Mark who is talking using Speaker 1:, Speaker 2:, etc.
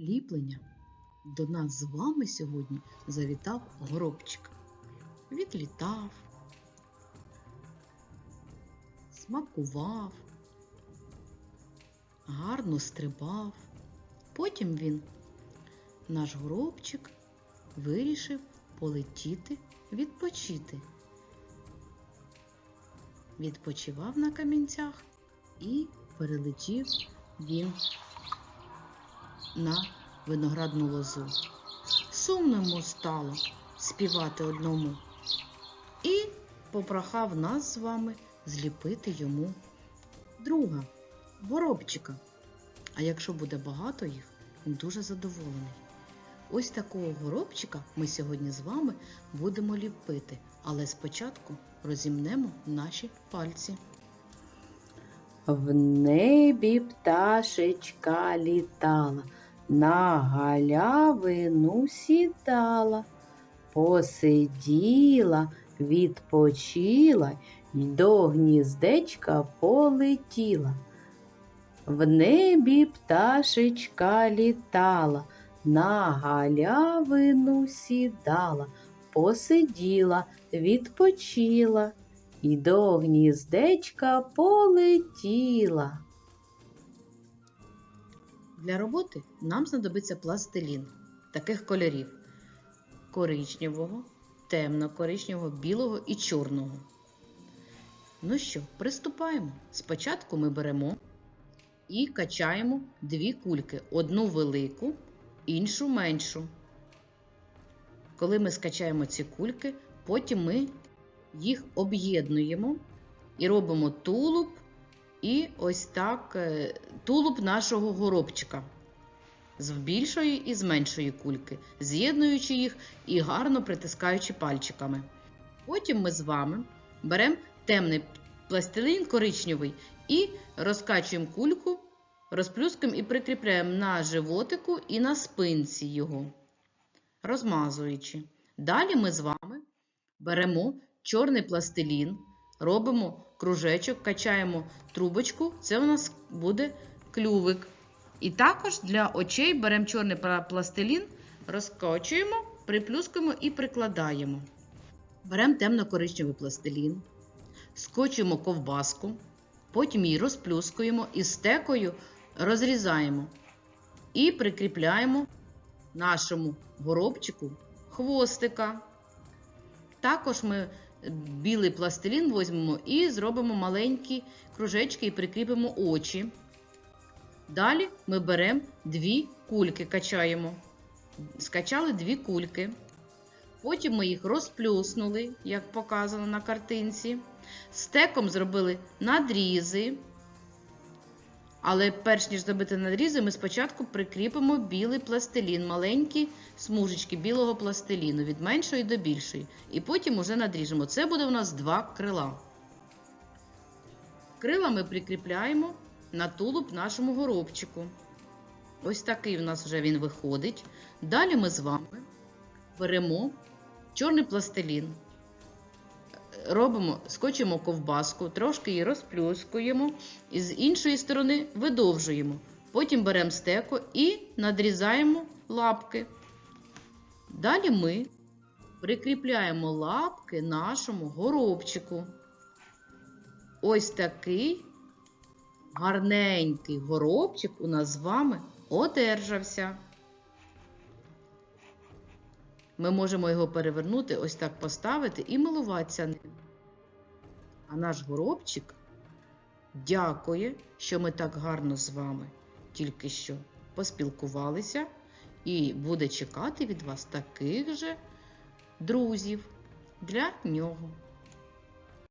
Speaker 1: ліплення. До нас з вами сьогодні завітав горобчик. Відлітав, смакував, гарно стрибав. Потім він, наш горобчик, вирішив полетіти відпочити. Відпочивав на камінцях і перелетів він на виноградну лозу. Сумно йому стало співати одному. І попрохав нас з вами зліпити йому друга, горобчика. А якщо буде багато їх, він дуже задоволений. Ось такого горобчика ми сьогодні з вами будемо ліпити, але спочатку розімнемо наші пальці.
Speaker 2: В небі пташечка літала, на галявину сідала, посиділа, відпочила й до гніздечка полетіла. В небі пташечка літала, на галявину сідала, посиділа, відпочила і до гніздечка полетіла.
Speaker 1: Для роботи нам знадобиться пластилін таких кольорів: коричневого, темно-коричневого, білого і чорного. Ну що, приступаємо. Спочатку ми беремо і качаємо дві кульки: одну велику, іншу меншу. Коли ми скачаємо ці кульки, потім ми їх об'єднуємо і робимо тулуб і ось так е, тулуб нашого горобчика з більшої і з меншої кульки, з'єднуючи їх і гарно притискаючи пальчиками. Потім ми з вами беремо темний пластилін коричневий і розкачуємо кульку, розплюскуємо і прикріпляємо на животику і на спинці його, розмазуючи. Далі ми з вами беремо чорний пластилін, робимо кружечок, качаємо трубочку, це у нас буде клювик. І також для очей беремо чорний пластилін, розкочуємо, приплюскуємо і прикладаємо. Беремо темно-коричневий пластилін, скочуємо ковбаску, потім її розплюскуємо і стекою розрізаємо і прикріпляємо нашому горобчику хвостика. Також ми білий пластилін візьмемо і зробимо маленькі кружечки і прикріпимо очі. Далі ми беремо дві кульки, качаємо. Скачали дві кульки. Потім ми їх розплюснули, як показано на картинці. Стеком зробили надрізи. Але перш ніж зробити надрізи, ми спочатку прикріпимо білий пластилін, маленькі смужечки білого пластиліну від меншої до більшої. І потім уже надріжемо. Це буде у нас два крила. Крила ми прикріпляємо на тулуб нашому горобчику. Ось такий в нас вже він виходить. Далі ми з вами беремо чорний пластилін, робимо, скочимо ковбаску, трошки її розплюскуємо і з іншої сторони видовжуємо. Потім беремо стеко і надрізаємо лапки. Далі ми прикріпляємо лапки нашому горобчику. Ось такий гарненький горобчик у нас з вами одержався. Ми можемо його перевернути, ось так поставити і милуватися ним. А наш горобчик дякує, що ми так гарно з вами тільки що поспілкувалися, і буде чекати від вас таких же друзів для нього.